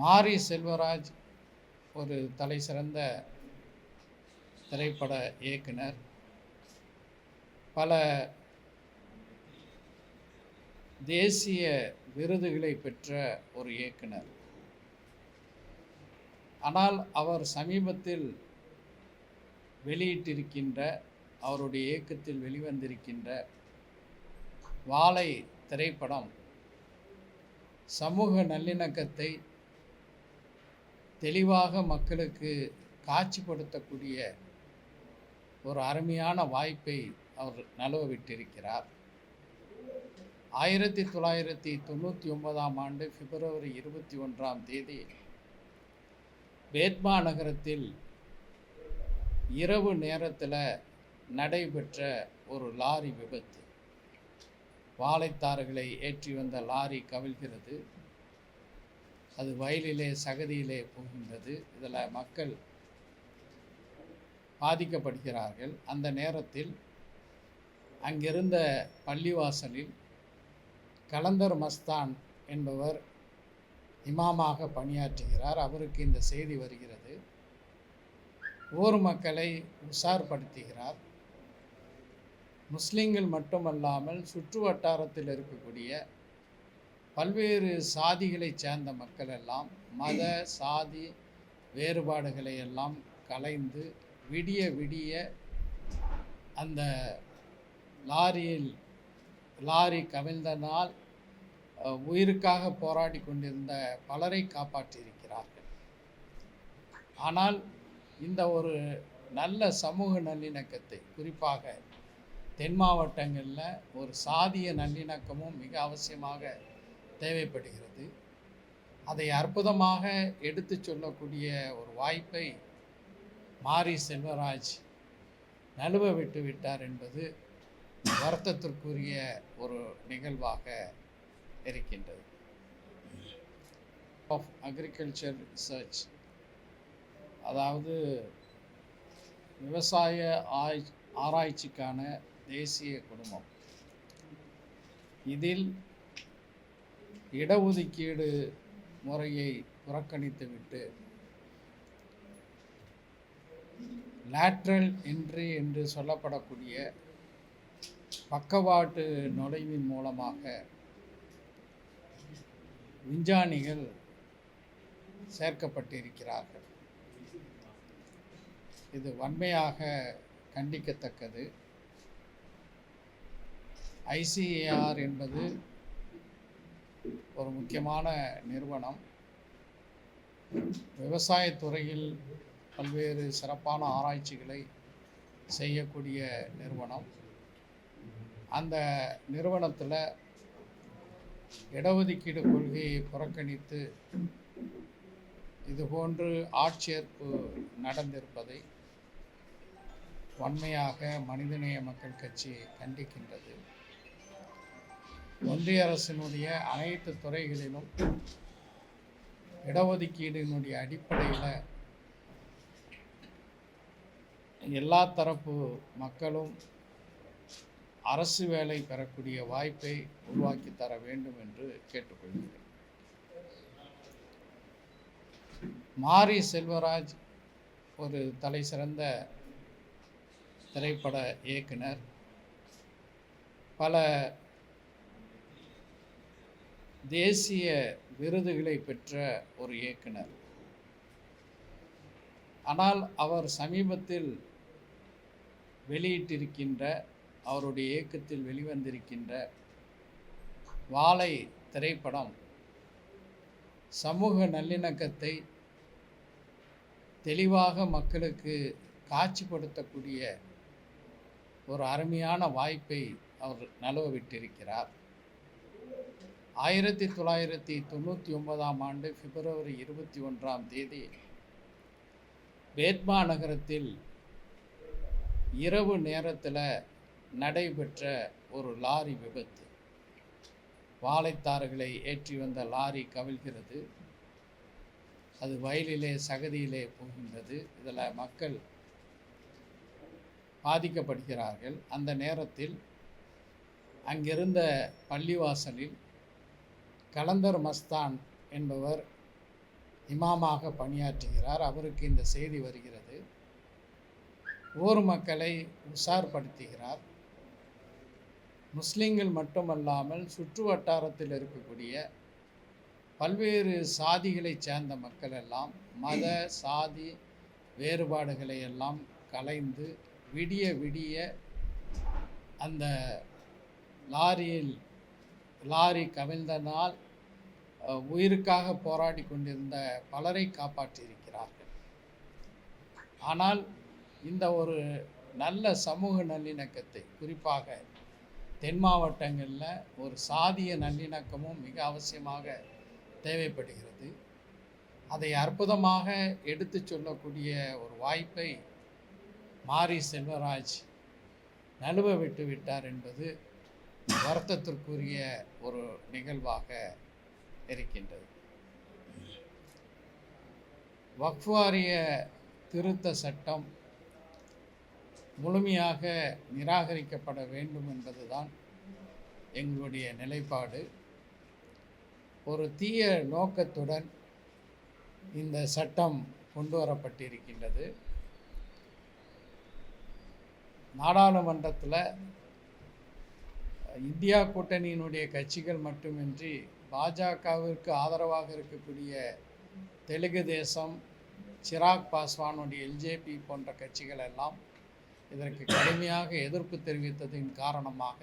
மாரி செல்வராஜ் ஒரு தலை சிறந்த திரைப்பட இயக்குனர். பல தேசிய விருதுகளை பெற்ற ஒரு இயக்குனர். ஆனால் அவர் சமீபத்தில் வெளியிட்டிருக்கின்ற அவருடைய இயக்கத்தில் வெளிவந்திருக்கின்ற வாழை திரைப்படம் சமூக நல்லிணக்கத்தை தெளிவாக மக்களுக்கு காட்சிப்படுத்தக்கூடிய ஒரு அருமையான வாய்ப்பை அவர் நழுவ விட்டிருக்கிறார் ஆயிரத்தி தொள்ளாயிரத்தி தொண்ணூற்றி ஒன்பதாம் ஆண்டு பிப்ரவரி இருபத்தி ஒன்றாம் தேதி பேத்மா நகரத்தில் இரவு நேரத்தில் நடைபெற்ற ஒரு லாரி விபத்து. வாழைத்தார்களை ஏற்றி வந்த லாரி கவிழ்கிறது. அது வயலிலே சகதியிலே போகின்றது இதில் மக்கள் பாதிக்கப்படுகிறார்கள். அந்த நேரத்தில் அங்கிருந்த பள்ளிவாசலில் கலந்தர் மஸ்தான் என்பவர் இமாமாக பணியாற்றுகிறார். அவருக்கு இந்த செய்தி வருகிறது. ஊர் மக்களை உஷார்படுத்துகிறார். முஸ்லீம்கள் மட்டுமல்லாமல் சுற்று வட்டாரத்தில் இருக்கக்கூடிய பல்வேறு சாதிகளைச் சேர்ந்த மக்கள் எல்லாம் மத சாதி வேறுபாடுகளை எல்லாம் கலைந்து விடிய விடிய அந்த லாரியில் லாரி கவிழ்ந்தனால் உயிருக்காக போராடி கொண்டிருந்த பலரை காப்பாற்றியிருக்கிறார்கள். ஆனால் இந்த ஒரு நல்ல சமூக நல்லிணக்கத்தை குறிப்பாக தென் மாவட்டங்களில் ஒரு சாதிய நல்லிணக்கமும் மிக அவசியமாக தேவைப்படுகிறது. அதை அற்புதமாக எடுத்துச் சொல்லக்கூடிய ஒரு வாய்ப்பை மாரி செல்வராஜ் நழுவ விட்டு விட்டார் என்பது வருத்தத்திற்குரிய ஒரு நிகழ்வாக இருக்கின்றது. ஆஃப் அக்ரிகல்ச்சர் ரிசர்ச் அதாவது விவசாய ஆய் ஆராய்ச்சிக்கான தேசிய குடும்பம் இதில் இடஒதுக்கீடு முறையை புறக்கணித்துவிட்டு லேட்ரல் என்ட்ரி என்று சொல்லப்படக்கூடிய பக்கவாட்டு நுழைவின் மூலமாக விஞ்ஞானிகள் சேர்க்கப்பட்டிருக்கிறார்கள். இது வன்மையாக கண்டிக்கத்தக்கது. ஐசிஏஆர் என்பது ஒரு முக்கியமான நிறுவனம். விவசாயத்துறையில் பல்வேறு சிறப்பான ஆராய்ச்சிகளை செய்யக்கூடிய நிறுவனம். அந்த நிறுவனத்தில் இடஒதுக்கீடு கொள்கையை புறக்கணித்து இதுபோன்று ஆட்சேர்ப்பு நடந்திருப்பதை வன்மையாக மனிதநேய மக்கள் கட்சி கண்டிக்கின்றது. ஒன்றிய அரசினுடைய அனைத்து துறைகளிலும் இடஒதுக்கீடினுடைய அடிப்படையில் எல்லா தரப்பு மக்களும் அரசு வேலை பெறக்கூடிய வாய்ப்பை உருவாக்கி தர வேண்டும் என்று கேட்டுக்கொள்கிறேன். மாரி செல்வராஜ் ஒரு தலை சிறந்த திரைப்பட இயக்குனர். பல தேசிய விருதுகளை பெற்ற ஒரு இயக்குனர். ஆனால் அவர் சமீபத்தில் வெளியிட்டிருக்கின்ற அவருடைய இயக்கத்தில் வெளிவந்திருக்கின்ற வாழை திரைப்படம் சமூக நல்லிணக்கத்தை தெளிவாக மக்களுக்கு காட்சிப்படுத்தக்கூடிய ஒரு அருமையான வாய்ப்பை அவர் நழுவ விட்டிருக்கிறார் ஆயிரத்தி தொள்ளாயிரத்தி தொண்ணூற்றி ஒன்பதாம் ஆண்டு பிப்ரவரி இருபத்தி ஒன்றாம் தேதி வேத்மா நகரத்தில் இரவு நேரத்தில் நடைபெற்ற ஒரு லாரி விபத்து. வாழைத்தார்களை ஏற்றி வந்த லாரி கவிழ்கிறது. அது வயலிலே சகதியிலே போகின்றது. இதில் மக்கள் பாதிக்கப்படுகிறார்கள். அந்த நேரத்தில் அங்கிருந்த பள்ளிவாசலில் கலந்தர் மஸ்தான் என்பவர் இமாமாக பணியாற்றுகிறார். அவருக்கு இந்த செய்தி வருகிறது. ஊர் மக்களை உஷார்படுத்துகிறார். முஸ்லீம்கள் மட்டுமல்லாமல் சுற்று வட்டாரத்தில் இருக்கக்கூடிய பல்வேறு சாதிகளைச் சேர்ந்த மக்கள் எல்லாம் மத சாதி வேறுபாடுகளை எல்லாம் கலைந்து விடிய விடிய அந்த லாரியில் லாரி கவிழ்ந்தனால் உயிருக்காக போராடி கொண்டிருந்த பலரை காப்பாற்றியிருக்கிறார்கள். ஆனால் இந்த ஒரு நல்ல சமூக நல்லிணக்கத்தை குறிப்பாக தென் மாவட்டங்களில் ஒரு சாதிய நல்லிணக்கமும் மிக அவசியமாக தேவைப்படுகிறது. அதை அற்புதமாக எடுத்துச் சொல்லக்கூடிய ஒரு வாய்ப்பை மாரி செல்வராஜ் நழுவ விட்டு விட்டார் என்பது வருத்தத்திற்குரிய ஒரு நிகழ்வாக இருக்கின்றது. வக்ஃபாரிய திருத்த சட்டம் முழுமையாக நிராகரிக்கப்பட வேண்டும் என்பதுதான் எங்களுடைய நிலைப்பாடு. ஒரு தீய நோக்கத்துடன் இந்த சட்டம் கொண்டு வரப்பட்டிருக்கின்றது. நாடாளுமன்றத்தில் இந்தியா கூட்டணியினுடைய கட்சிகள் மட்டுமின்றி பாஜகவிற்கு ஆதரவாக இருக்கக்கூடிய தெலுங்கு தேசம் சிராக் பாஸ்வானுடைய எல்ஜேபி போன்ற கட்சிகள் எல்லாம் இதற்கு கடுமையாக எதிர்ப்பு தெரிவித்ததின் காரணமாக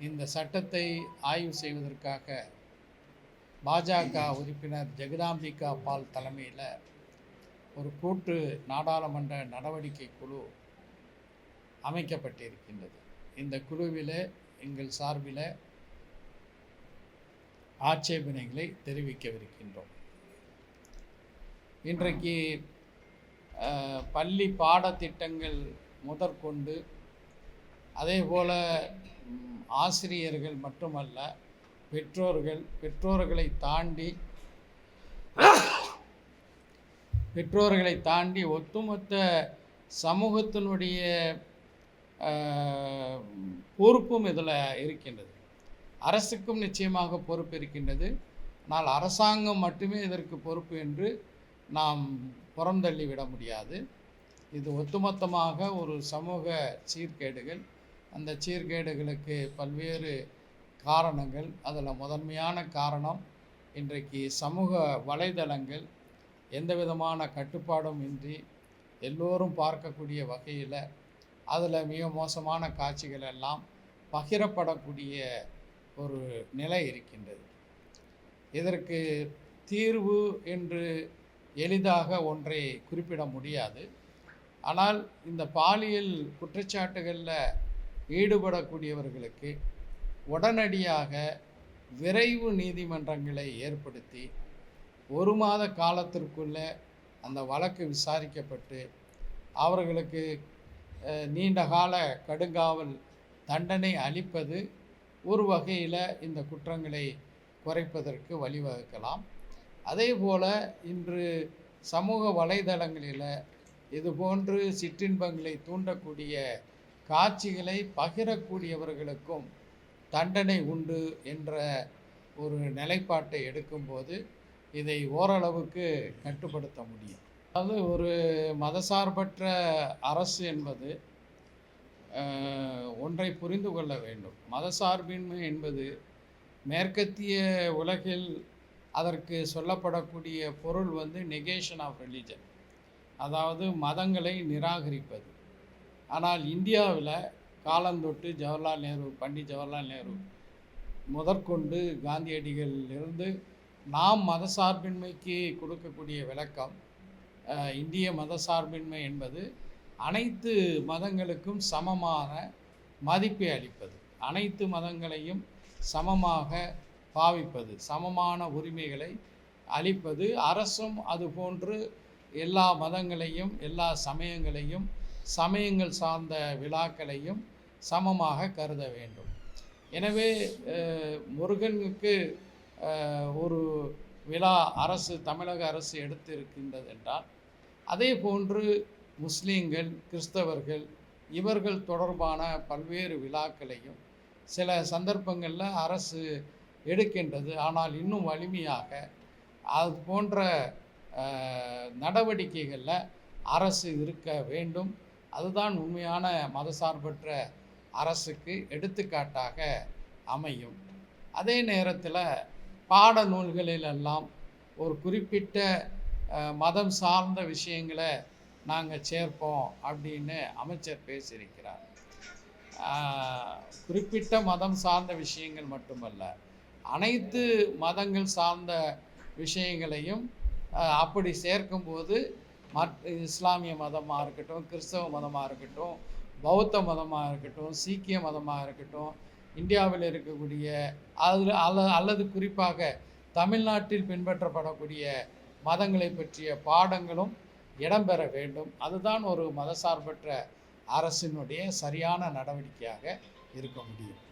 இந்த சட்டத்தை ஆய்வு செய்வதற்காக பாஜக உறுப்பினர் ஜெகதாம்பிகா பால் தலைமையில் ஒரு கூட்டு நாடாளுமன்ற நடவடிக்கை குழு அமைக்கப்பட்டிருக்கின்றது. இந்த குழுவில் எங்கள் சார்பில் ஆட்சேபனைகளை தெரிவிக்கவிருக்கின்றோம். இன்றைக்கு பள்ளி பாடத்திட்டங்கள் முதற்கொண்டு அதே போல் ஆசிரியர்கள் மட்டுமல்ல பெற்றோர்கள் பெற்றோர்களை தாண்டி பெற்றோர்களை தாண்டி ஒட்டுமொத்த சமூகத்தினுடைய பொறுப்பும் இதில் இருக்கின்றது. அரசுக்கும் நிச்சயமாக பொறுப்பு இருக்கின்றது. ஆனால் அரசாங்கம் மட்டுமே இதற்கு பொறுப்பு என்று நாம் புறந்தள்ளி விட முடியாது. இது ஒட்டுமொத்தமாக ஒரு சமூக சீர்கேடுகள். அந்த சீர்கேடுகளுக்கு பல்வேறு காரணங்கள் அதில் முதன்மையான காரணம் இன்றைக்கு சமூக வலைதளங்கள். எந்த விதமான கட்டுப்பாடும் இன்றி எல்லோரும் பார்க்கக்கூடிய வகையில் அதில் மிக மோசமான காட்சிகள் எல்லாம் பகிரப்படக்கூடிய ஒரு நிலை இருக்கின்றது. இதற்கு தீர்வு என்று எளிதாக ஒன்றை குறிப்பிட முடியாது. ஆனால் இந்த பாலியல் குற்றச்சாட்டுகளில் ஈடுபடக்கூடியவர்களுக்கு உடனடியாக விரைவு நீதிமன்றங்களை ஏற்படுத்தி ஒரு மாத காலத்திற்குள்ளே அந்த வழக்கு விசாரிக்கப்பட்டு அவர்களுக்கு நீண்டகால கடுங்காவல் தண்டனை அளிப்பது ஒரு வகையில் இந்த குற்றங்களை குறைப்பதற்கு வழிவகுக்கலாம். அதே போல் இன்று சமூக வலைதளங்களில் இதுபோன்று சிற்றின்பங்களை தூண்டக்கூடிய காட்சிகளை பகிரக்கூடியவர்களுக்கும் தண்டனை உண்டு என்ற ஒரு நிலைப்பாட்டை எடுக்கும்போது இதை ஓரளவுக்கு கட்டுப்படுத்த முடியும். அது ஒரு மதசார்பற்ற அரசு என்பது ஒன்றை புரிந்து கொள்ள வேண்டும். மதசார்பின்மை என்பது மேற்கத்திய உலகில் அதற்கு சொல்லப்படக்கூடிய பொருள் வந்து நெகேஷன் ஆஃப் ரிலீஜன் அதாவது மதங்களை நிராகரிப்பது. ஆனால் இந்தியாவில் காலந்தொட்டு ஜவஹர்லால் நேரு பண்டிட் ஜவஹர்லால் நேரு முதற்கொண்டு காந்தியடிகளிலிருந்து நாம் மதசார்பின்மைக்கு கொடுக்கக்கூடிய விளக்கம் இந்திய மதசார்பின்மை என்பது அனைத்து மதங்களுக்கும் சமமான மதிப்பை அளிப்பது. அனைத்து மதங்களையும் சமமாக பாவிப்பது. சமமான உரிமைகளை அளிப்பது. அரசும் அதுபோன்று எல்லா மதங்களையும் எல்லா சமயங்களையும் சமயங்கள் சார்ந்த விழாக்களையும் சமமாக கருத வேண்டும். எனவே முருகனுக்கு ஒரு விழா அரசு தமிழக அரசு எடுத்திருக்கின்றது என்றால் அதே போன்று முஸ்லீம்கள் கிறிஸ்தவர்கள் இவர்கள் தொடர்பான பல்வேறு விழாக்களையும் சில சந்தர்ப்பங்களில் அரசு எடுக்கின்றது. ஆனால் இன்னும் வலிமையாக அது போன்ற நடவடிக்கைகளில் அரசு இருக்க வேண்டும். அதுதான் உண்மையான மதசார்பற்ற அரசுக்கு எடுத்துக்காட்டாக அமையும். அதே நேரத்தில் பாட நூல்களிலெல்லாம் ஒரு குறிப்பிட்ட மதம் சார்ந்த விஷயங்களை நாங்கள் சேர்ப்போம் அப்படின்னு அமைச்சர் பேசியிருக்கிறார். குறிப்பிட்ட மதம் சார்ந்த விஷயங்கள் மட்டுமல்ல அனைத்து மதங்கள் சார்ந்த விஷயங்களையும் அப்படி சேர்க்கும்போது மற் இஸ்லாமிய மதமாக இருக்கட்டும் கிறிஸ்தவ மதமாக இருக்கட்டும் பௌத்த மதமாக இருக்கட்டும் சீக்கிய மதமாக இருக்கட்டும் இந்தியாவில் இருக்கக்கூடிய அதில் அல்ல அல்லது குறிப்பாக தமிழ்நாட்டில் பின்பற்றப்படக்கூடிய மதங்களை பற்றிய பாடங்களும் இடம்பெற வேண்டும். அதுதான் ஒரு மதசார்பற்ற அரசினுடைய சரியான நடவடிக்கையாக இருக்க முடியும்.